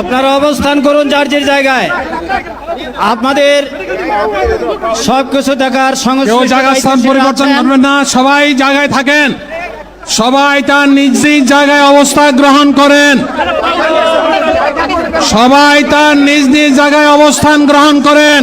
আপনারা অবস্থান করুন যার যার জায়গায়। আপনাদের সবকিছু দেখার কেউ সংস্কৃতি জায়গার স্থান পরিবর্তন করবেন না সবাই জায়গায় থাকেন। সবাই তার নিজ নিজ জায়গায় অবস্থা গ্রহণ করেন। সবাই তার নিজ নিজ জায়গায় অবস্থান গ্রহণ করেন।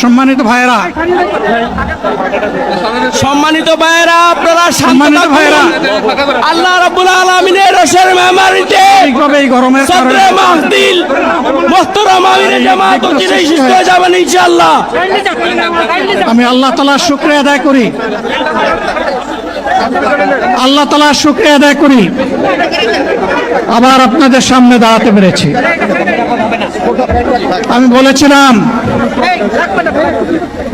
সম্মানিত ভাইরা সম্মানিত ভাইয়েরা আপনারা সম্মানিত। ভাইয়েরা। আল্লাহ রাব্বুল আলামিনের রসের মেমারিতে ঠিকভাবে এই গরমে সদরে মাহদিল মোহতরম আমিরে জামাত অচিরেই সুস্থ হয়ে যাবেন ইনশাআল্লাহ আমি আল্লাহ তালার শুক্রিয়া আদায় করি আল্লাহ তালার শুক্রিয়া আদায় করি আবার আপনাদের সামনে দাঁড়াতে পেরেছি আমি বলেছিলাম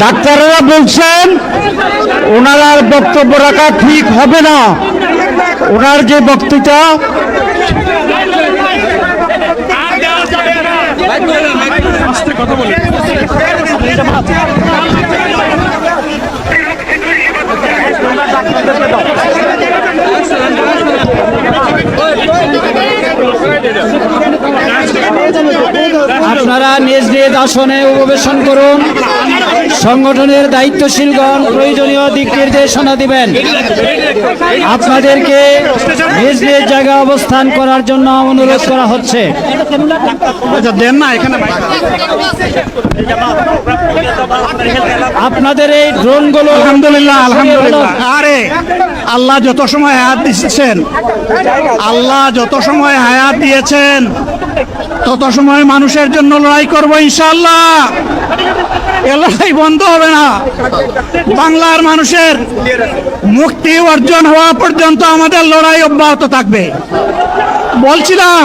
ডাক্তাররা বলছেন ওনার বক্তব্য রাখা ঠিক হবে না। ওনার যে বক্তৃতা কথা নিজ নিজ আসনে উপবেশন করুন। সংগঠনের দায়িত্বশীলগণ প্রয়োজনীয় দিক নির্দেশনা দিবেন। আপনাদেরকে নিজ জায়গা অবস্থান করার জন্য অনুরোধ করা হচ্ছে। আচ্ছা দেন না এখানে আপনাদের এই ড্রোনগুলো আলহামদুলিল্লাহ আলহামদুলিল্লাহ। আরে, আল্লাহ যত সময় হায়াত দিচ্ছেন, আল্লাহ যত সময় হায়াত দিয়েছেন, তত সময় মানুষের জন্য লড়াই করব ইনশাআল্লাহ। এ লড়াই বন্ধ হবে না। বাংলার মানুষের মুক্তি অর্জন হওয়া পর্যন্ত আমাদের লড়াই অব্যাহত থাকবে। বলছিলাম